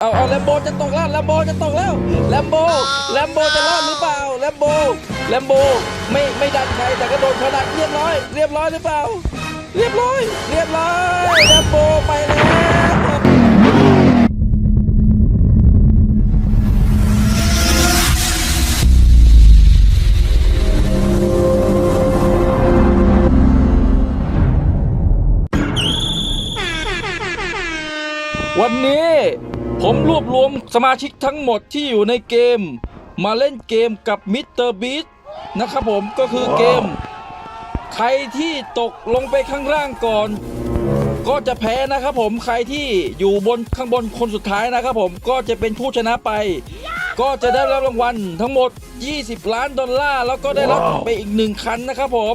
เอาเอาแลมโบจะตกแล้วแลมโบจะตกแล้วแลมโบแลมโบจะรอดหรือเปล่าแลมโบแลมโบไม่ไม่ดันใครแต่ก็โดนเขาดันเรียบร้อย เรียบร้อยหรือเปล่า เรียบร้อย เรียบร้อยแลมโบไปแล้ววันนี้ ผมรวบรวมสมาชิกทั้งหมดที่อยู่ในเกม มาเล่นเกมกับมิสเตอร์บีนะครับผมก็คือเกม ใครที่ตกลงไปข้างล่างก่อน ก็จะแพ้นะครับผมใครที่อยู่บนข้างบนคนสุดท้ายนะครับผมก็จะเป็นผู้ชนะไป ก็จะได้รับรางวัลทั้งหมด 20 ล้านดอลลาร์แล้วก็ได้รับไปอีกหนึ่งคันนะครับผม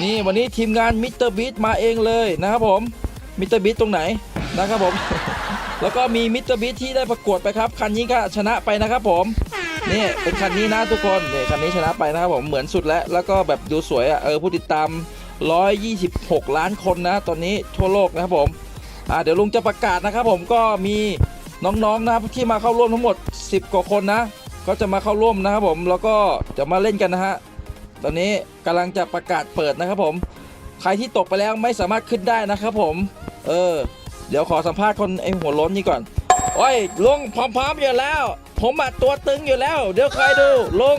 นี่วันนี้ทีมงานมิสเตอร์บีมาเองเลยนะครับผมมิสเตอร์บีตรงไหนนะครับผม แล้วก็มีมิสเตอร์บีที่ได้ประกวดไปครับ คันนี้ก็ชนะไปนะครับผม นี่เป็นคันนี้นะทุกคนนี่คันนี้ชนะไปนะครับผมเหมือนสุดแล้ว แล้วก็แบบดูสวยอะเออผู้ติดตาม 126 ล้านคนนะ ตอนนี้ทั่วโลกนะครับผมอ่าเดี๋ยวลุงจะประกาศนะครับผมก็มีน้องๆนะที่มาเข้าร่วมทั้งหมด 10 กว่าคนนะ ก็จะมาเข้าร่วมนะครับผมแล้วก็จะมาเล่นกันนะฮะตอนนี้กำลังจะประกาศเปิดนะครับผม ใครที่ตกไปแล้วไม่สามารถขึ้นได้นะครับผม เออ เดี๋ยวขอสัมภาษณ์คนไอหัวล้นนี่ก่อน โอ้ยลุงพร้อมๆอยู่แล้ว ผมอะตัวตึงอยู่แล้ว เดี๋ยวคอยดูลุง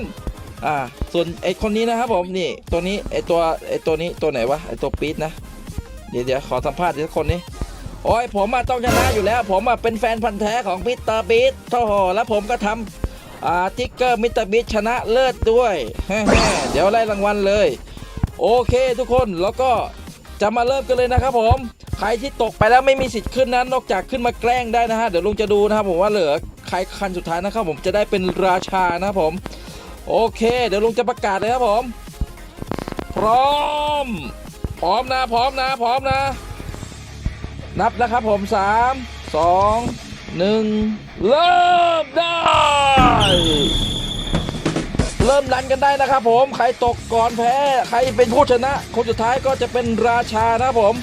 อ่า ส่วนไอคนนี้นะครับผมนี่ ตัวนี้ไอตัวไอตัวนี้ตัวไหนวะไอตัวปี๊ดนะ เดี๋ยวเดี๋ยวขอสัมภาษณ์ทีละคนนี้โอ้ยผมอะต้องชนะอยู่แล้ว ผมอะเป็นแฟนพันธ์แท้ของมิสเตอร์บีทโอ้โหแล้วผมก็ทำอ่าติ๊กเกอร์มิสเตอร์บีทชนะเลิศด้วยเดี๋ยวไล่รางวัลเลย โอเคทุกคนแล้วก็ จะมาเริ่มกันเลยนะครับผมใครที่ตกไปแล้วไม่มีสิทธิ์ขึ้นนั้น นอกจากขึ้นมาแกล้งได้นะฮะเดี๋ยวลุงจะดูนะครับผมว่าเหลือใครคันสุดท้ายนะครับผมจะได้เป็นราชานะครับผม โอเค เดี๋ยวลุงจะประกาศเลยครับผม พร้อม พร้อมนะ พร้อมนะ พร้อมนะ นับนะครับผม3 2 1เริ่มได้ เริ่มรันกันได้นะครับผม ใครตกก่อนแพ้ ใครเป็นผู้ชนะ คนสุดท้ายก็จะเป็นราชานะผม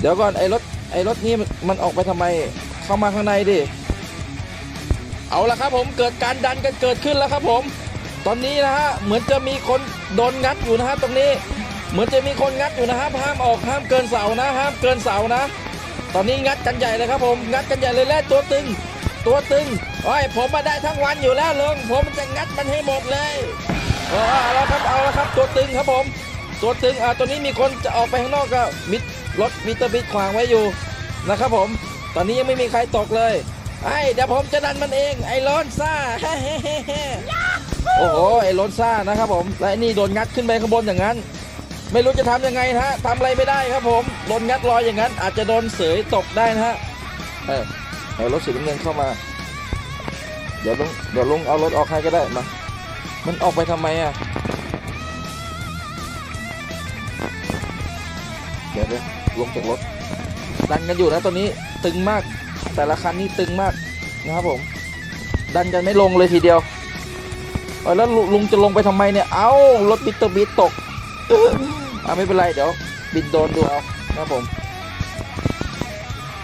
เดี๋ยวก่อนไอ้รถไอ้รถนี้มันออกไปทำไม เข้ามาข้างในดิ เอาละครับผมเกิดการดันกันเกิดขึ้นแล้วครับผม ตอนนี้นะฮะเหมือนจะมีคนโดนงัดอยู่นะฮะตรงนี้ เหมือนจะมีคนงัดอยู่นะครับห้ามออกห้ามเกินเสานะห้ามเกินเสานะ ตอนนี้งัดกันใหญ่เลยครับผมงัดกันใหญ่เลยและตัวตึง ตัวตึงโอ้ยผมมาได้ทั้งวันอยู่แล้วลุงผมจะงัดมันให้หมดเลยเอาเอาละครับเอาละครับตัวตึงครับผม ตัวตึงอ่าตัวนี้มีคนจะออกไปข้างนอกก็มิดรถมิเตอร์บิดขวางไว้อยู่นะครับผม ตอนนี้ยังไม่มีใครตกเลยไอ้เดี๋ยวผมจะดันมันเองไอ้ร้อนซ่าโอ้โหไอ้ร้อนซ่านะครับผมและนี่โดนงัดขึ้นไปข้างบนอย่างนั้น ไม่รู้จะทำยังไงฮะทำอะไรไม่ได้ครับผมโดนงัดลอยอย่างนั้น อาจจะโดนเสยตกได้นะฮะเออ เอารถสีน้ำเงินเข้ามา เดี๋ยวลุงเดี๋ยวลุงเอารถออกให้ก็ได้มา มันออกไปทำไมอะ เดี๋ยวเดี๋ยวลงจากรถดันกันอยู่นะตอนนี้ตึงมาก แต่ละคันนี่ตึงมากนะครับผม ดันกันไม่ลงเลยทีเดียวเออแล้วลุงจะลงไปทำไมเนี่ย เอ้ารถบิตเตอร์บิตตกอ่าไม่เป็นไรเดี๋ยว บินโดนดูเอานะครับผม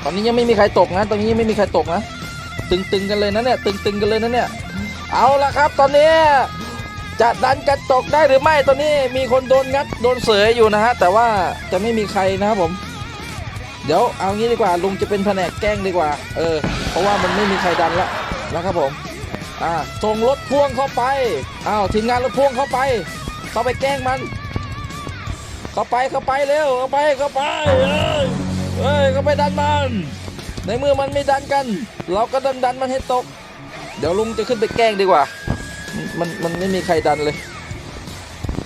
ตอนนี้ยังไม่มีใครตกนะ ตอนนี้ยังไม่มีใครตกนะ ตึงๆกันเลยนะเนี่ย ตึงๆกันเลยนะเนี่ย เอาละครับ ตอนนี้จะดันกันตกได้หรือไม่ ตอนนี้มีคนโดนงัดโดนเสยอยู่นะฮะ แต่ว่าจะไม่มีใครนะครับผม เดี๋ยวเอางี้ดีกว่าลุงจะเป็นแผนกแกล้งดีกว่า เออ เพราะว่ามันไม่มีใครดันละนะครับผม อ่า ส่งรถพ่วงเข้าไป อ้าวทีมงานรถพ่วงเข้าไป เข้าไปแกล้งมัน เข้าไปเข้าไปเร็วเข้าไปเข้าไป เอ้ยเอ้ยเข้าไปดันมัน ในเมื่อมันไม่ดันกัน เราก็ดันดันมันให้ตก เดี๋ยวลุงจะขึ้นไปแกล้งดีกว่า มันมันไม่มีใครดันเลย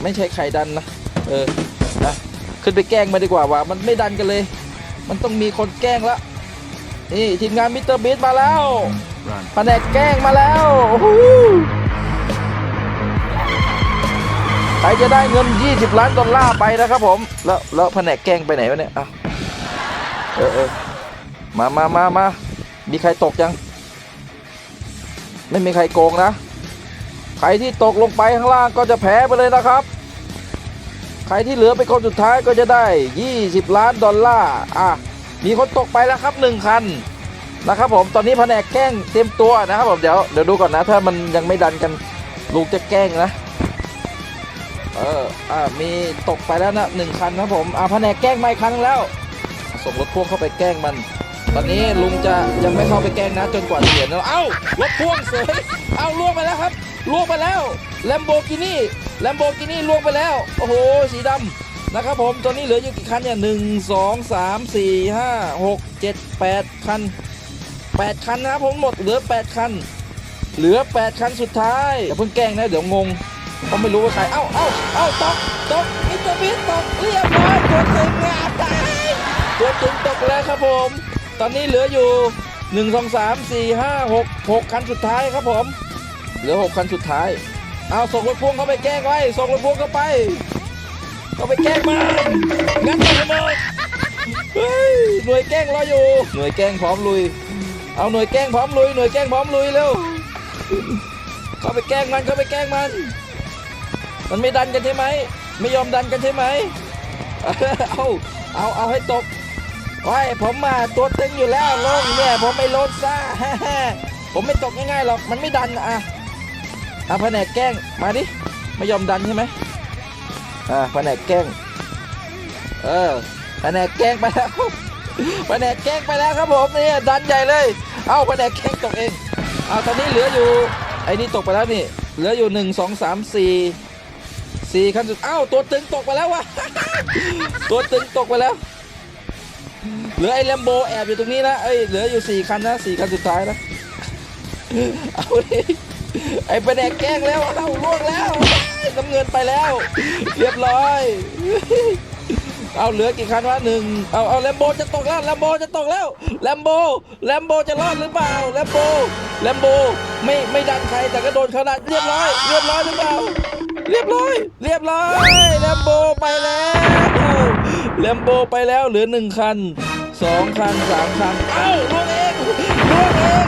ไม่ใช่ใครดันนะ เออนะขึ้นไปแกล้งมาดีกว่าว่า มันไม่ดันกันเลย มันต้องมีคนแกล้งละนี่ทีมงานมิสเตอร์บีทมาแล้วแผนกแกล้งมาแล้วใครจะได้เงิน 20 ล้านดอลลาร์ไปนะครับผม แล้วแล้วแผนกแกล้งไปไหนวะเนี่ยอะ เออเออมามามามามีใครตกยัง ไม่มีใครโกงนะ ใครที่ตกลงไปข้างล่างก็จะแพ้ไปเลยนะครับ ใครที่เหลือเป็นคนสุดท้ายก็จะได้ 20 ล้านดอลลาร์ อะ มีคนตกไปแล้วครับหนึ่งคันนะครับผม ตอนนี้แผนกแกล้งเตรียมตัวนะครับผมเดี๋ยวเดี๋ยวดูก่อนนะ ถ้ามันยังไม่ดันกันลุงจะแกล้งนะ เออ อ่า มีตกไปแล้วนะหนึ่งคันนะผม อ่าแผนกแกล้งไมาอีกครั้งแล้ว ส่งรถพ่วงเข้าไปแกล้งมัน ตอนนี้ลุงจะยังไม่เข้าไปแกล้งนะจนกว่าจะเห็นแล้วเอ้ารถพ่วงเสยเอ้าล่วงไปแล้วครับล่วงไปแล้วแลมโบกินี่แลมโบกินี่ล่วงไปแล้วโอ้โหสีดำนะครับผมตอนนี้เหลืออยู่กี่คันเนี่ยหนึ่งสองสามสี่ห้าหกเจ็ดแปดคันแปดคันนะครับผมหมดเหลือแปดคันเหลือแปดคันสุดท้ายอย่าเพิ่งแกล้งนะเดี๋ยวงงเขาไม่รู้ว่าใครเอ้าเอ้าเอ้าตกตกมิสเตอร์บีสตกเรียบร้อยตัวตึงงาตาย ตัวตึงตกแล้วครับผม ตอนนี้เหลืออยู่1 2 3 4 5 6 6คันสุดท้ายครับผม เหลือ6คันสุดท้าย เอาส่งรถพ่วงเข้าไปแก้ไว้ส่งรถพ่วงเข้าไป เข้าไปแก้มันงั้นส่งระเบิดเฮ้ยหน่วยแกล้งรออยู่ หน่วยแกล้งพร้อมลุย เอาหน่วยแกล้งพร้อมลุย หน่วยแกล้งพร้อมลุยเร็ว เข้าไปแกล้งมัน เข้าไปแกล้งมัน มันไม่ดันกันใช่ไหม ไม่ยอมดันกันใช่ไหม เอา เอา เอาให้ตก โอ้ยผมมาตัวตึงอยู่แล้วลงเนี่ย ผมไม่ลดซ่าผมไม่ตกง่ายๆหรอกมันไม่ดันอะอะแผนกแกล้งมาดิไม่ยอมดันใช่ไหมอ่าแผนกแกล้งเออแผนกแกล้งไปแล้วแผนกแกล้งไปแล้วครับผมเนี่ยดันใหญ่เลย เอาแผนกแกล้งตกเองเอาตอนนี้เหลืออยู่ไอ้นี่ตกไปแล้วนี่เหลืออยู่หนึ่งสองสามสี่สี่ขั้นสุดเอ้าตัวตึงตกไปแล้ววะตัวตึงตกไปแล้ว เหลือไอ้แลมโบแอบอยู่ตรงนี้นะเอ้ยเหลืออยู่สี่คันนะสี่คันสุดท้ายนะเอาดิไอ้ประแดกแกล้งแล้วเอาล่วงแล้วน้ำเงินไปแล้ว เรียบร้อย เอาเหลือกี่คันวะหนึ่งเอาเอาแลมโบจะตกแล้วแลมโบจะตกแล้วแลมโบแลมโบจะรอดหรือเปล่าแลมโบแลมโบไม่ไม่ดันใครแต่ก็โดนเขาดันเรียบร้อยเรียบร้อยหรือเปล่าเรียบร้อย เรียบร้อยแลมโบไปแล้วแลมโบไปแล้วเหลือหนึ่งคัน สองคันสามคันเอ้าล่วงเองล่วงเอง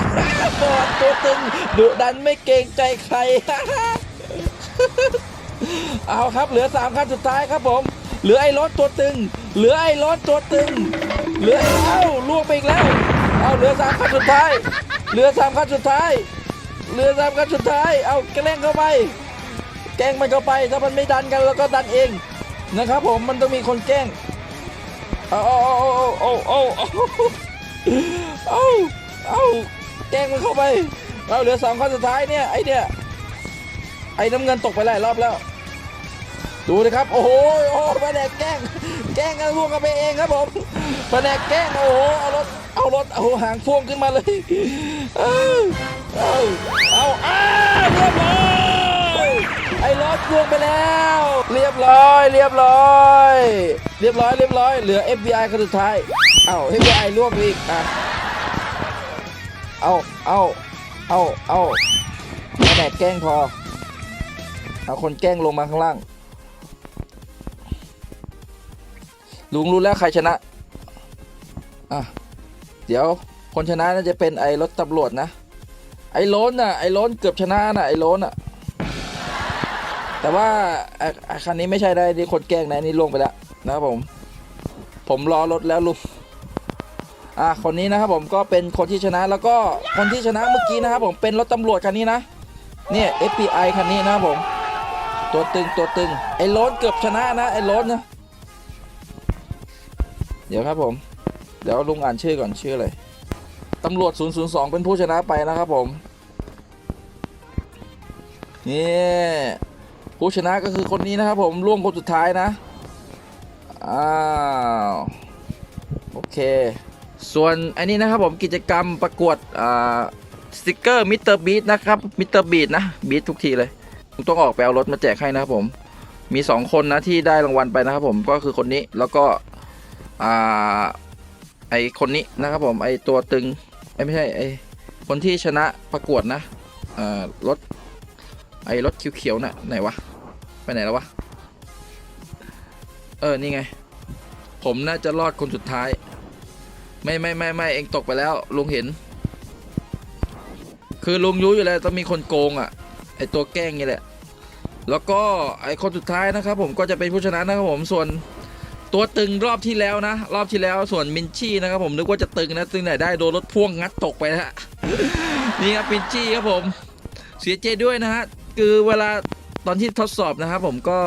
บอดตัวตึงดุดันไม่เกรงใจใคร เอาครับเหลือสามคันสุดท้ายครับผมเหลือไอ้รถตัวตึง เหลือไอ้รถตัวตึง เหลือเอ้าล่วงไปอีกแล้วเอาเหลือสามคันสุดท้าย เหลือสามคันสุดท้ายเหลือสามคันสุดท้าย เอาแกล้งเข้าไปแกล้งมันเข้าไป ถ้ามันไม่ดันกันเราก็ดันเองนะครับผมมันต้องมีคนแกล้ง เอาเอาเอาเอาเอาเอาแกงมันเข้าไป เราเหลือสองข้อสุดท้ายเนี่ยไอเนี่ยไอ้น้ำเงินตกไปหลายรอบแล้ว ดูนะครับ โอ้โหโอ้แดนกแกงแกงกันล่วงกันไปเองครับผมแดนกแกงโอ้โหเอารถเอารถเอาหางพวงขึ้นมาเลย เอาเอาเอาเรียบร้อย อ้รถล่วงไปแล้ว เรียบร้อย เรียบร้อย เรียบร้อยเรียบร้อยเหลือ FBI คนสุดท้าย เอ้า FBI ล่วงอีกอะเอาเอาเอาเอาแผนกแกล้งพอ เอาคนแกล้งลงมาข้างล่าง ลุงรู้แล้วใครชนะ อะ เดี๋ยวคนชนะน่าจะเป็นไอ้รถตำรวจนะ ไอ้ล้นน่ะ ไอ้ล้นเกือบชนะน่ะ ไอ้ล้นน่ะ แต่ว่าคันนี้ไม่ใช่ได้นี่คนแกล้งนะนี่ล่วงไปแล้วนะครับผม ผมรอรถแล้วลุงอะคนนี้นะครับผมก็เป็นคนที่ชนะแล้วก็คนที่ชนะเมื่อกี้นะครับผมเป็นรถตำรวจคันนี้นะเนี่ย FBI คันนี้นะครับผม ตัวตึงตัวตึงไอ้โล้นเกือบชนะนะไอ้โล้นนะเดี๋ยวครับผม เดี๋ยวลุงอ่านชื่อก่อนชื่ออะไรตำรวจ 002 เป็นผู้ชนะไปนะครับผมนี่ ผู้ชนะก็คือคนนี้นะครับผมล่วงคนสุดท้ายนะ อ้าว โอเค ส่วนอันนี้นะครับผมกิจกรรมประกวดอ่าสติกเกอร์มิสเตอร์บีทนะครับมิสเตอร์บีทนะบีททุกทีเลยต้องออกไปเอารถมาแจกให้นะครับผมมี 2 คนนะที่ได้รางวัลไปนะครับผมก็คือคนนี้แล้วก็อ่าไอคนนี้นะครับผมไอตัวตึงไอไม่ใช่ไอคนที่ชนะประกวดนะอ่อรถ ไอรถเขียวๆน่ะไหนวะ ไปไหนแล้ววะ เออ นี่ไง ผมน่าจะรอดคนสุดท้าย ไม่ไม่ไม่ไม่เองตกไปแล้ว ลุงเห็น คือลุงรู้อยู่แล้วต้องมีคนโกงอะ ไอตัวแกล้งนี่แหละ แล้วก็ไอคนสุดท้ายนะครับผมก็จะเป็นผู้ชนะนะครับผมส่วนตัวตึงรอบที่แล้วนะ รอบที่แล้วส่วนมินชี่นะครับผมนึกว่าจะตึงนะตึงไหนได้โดนรถพ่วงงัดตกไปนะฮะนี่ครับมินชี่ครับผม เสียใจด้วยนะฮะ คือเวลาตอนที่ทดสอบนะครับผมก็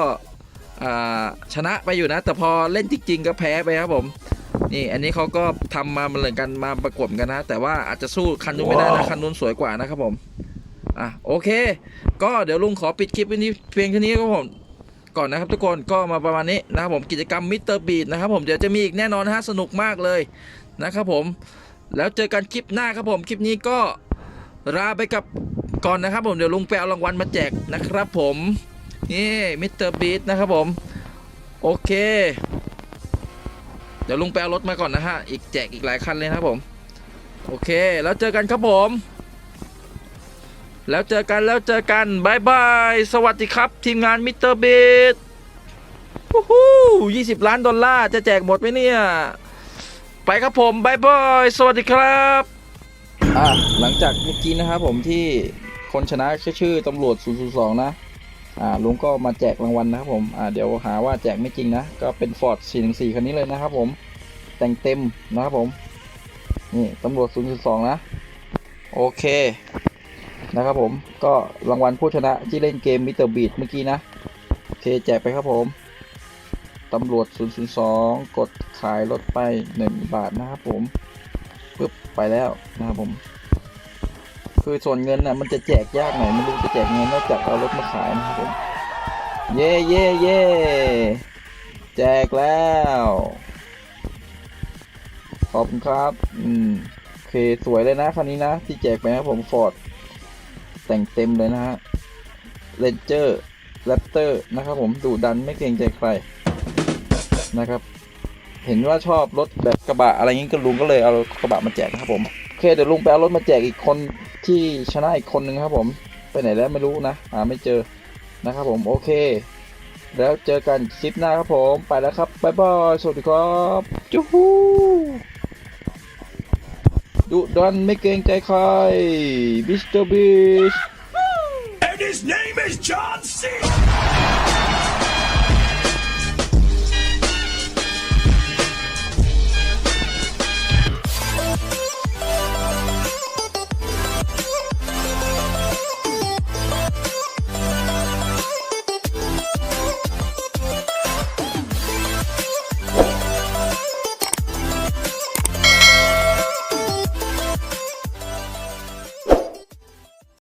อ่าชนะไปอยู่นะ แต่พอเล่นจริงๆก็แพ้ไปครับผมนี่อันนี้เขาก็ทำมาเหมือนกันมาประกบกันนะ แต่ว่าอาจจะสู้คันนู้นไม่ได้นะคันนู้นสวยกว่านะครับผมอะโอเค ก็เดี๋ยวลุงขอปิดคลิปวันนี้เพียงแค่นี้ครับผมก่อนนะครับทุกคนก็มาประมาณนี้นะครับผมกิจกรรมมิสเตอร์บีดนะครับผมเดี๋ยวจะมีอีกแน่นอนนะฮะสนุกมากเลยนะครับผมแล้วเจอกันคลิปหน้าครับผมคลิปนี้ก็ลาไปกับ ก่อนนะครับผมเดี๋ยวลุงไปเอารางวัลมาแจกนะครับผมนี่มิสเตอร์บีดนะครับผมโอเค เดี๋ยวลุงไปเอารถมาก่อนนะฮะอีกแจกอีกหลายคันเลยนะครับผม โอเคแล้วเจอกันครับผม แล้วเจอกันแล้วเจอกันบายบายสวัสดีครับ ทีมงานมิสเตอร์เบดฮู้ฮู้ยี่สิบล้านดอลลาร์จะแจกหมดไหมเนี่ย ไปครับผมบายบายสวัสดีครับอะหลังจากเมื่อกี้นะครับผมที่ คนชนะชื่อตำรวจ 002 นะ อ่าลุงก็มาแจกรางวัลนะครับผม อ่าเดี๋ยวหาว่าแจกไม่จริงนะ ก็เป็นฟอร์ด414 คันนี้เลยนะครับผม แต่งเต็มนะครับผม นี่ตำรวจ 002 นะ โอเค นะครับผม ก็รางวัลผู้ชนะที่เล่นเกมมิเตอร์บีดเมื่อกี้นะ โอเคแจกไปครับผมตำรวจ 002 กดขายรถไป 1 บาทนะครับผมปึ๊บไปแล้วนะครับผม คือส่วนเงินน่ะมันจะแจกยากหน่อยไม่รู้จะแจกไงนอกจากเอารถมาขายนะครับผมเย่เย่เย่แจกแล้ว ขอบคุณครับ อืมโอเคสวยเลยนะคันนี้นะ ที่แจกไปนะครับผมฟอร์ดแต่งเต็มเลยนะฮะเ a นเจอร์แรปเตอร์นะครับผมดุดันไม่เกรงใจใครนะครับ เห็นว่าชอบรถแบบกระบะอะไรงี้ก็ลุงก็เลยเอากระบะมาแจกนะครับผมโอเคเดี๋ยวลุงไปเอารถมาแจกอีกคน ที่ชนะอีกคนนึงครับผม ไปไหนแล้วไม่รู้นะหาไม่เจอนะครับผมโอเค แล้วเจอกันคลิปหน้าครับผมไปแล้วครับบ๊ายบายสวัสดีครับจูฮูดุดันไม่เกรงใจใครบิสเตอร์บิช And his name is John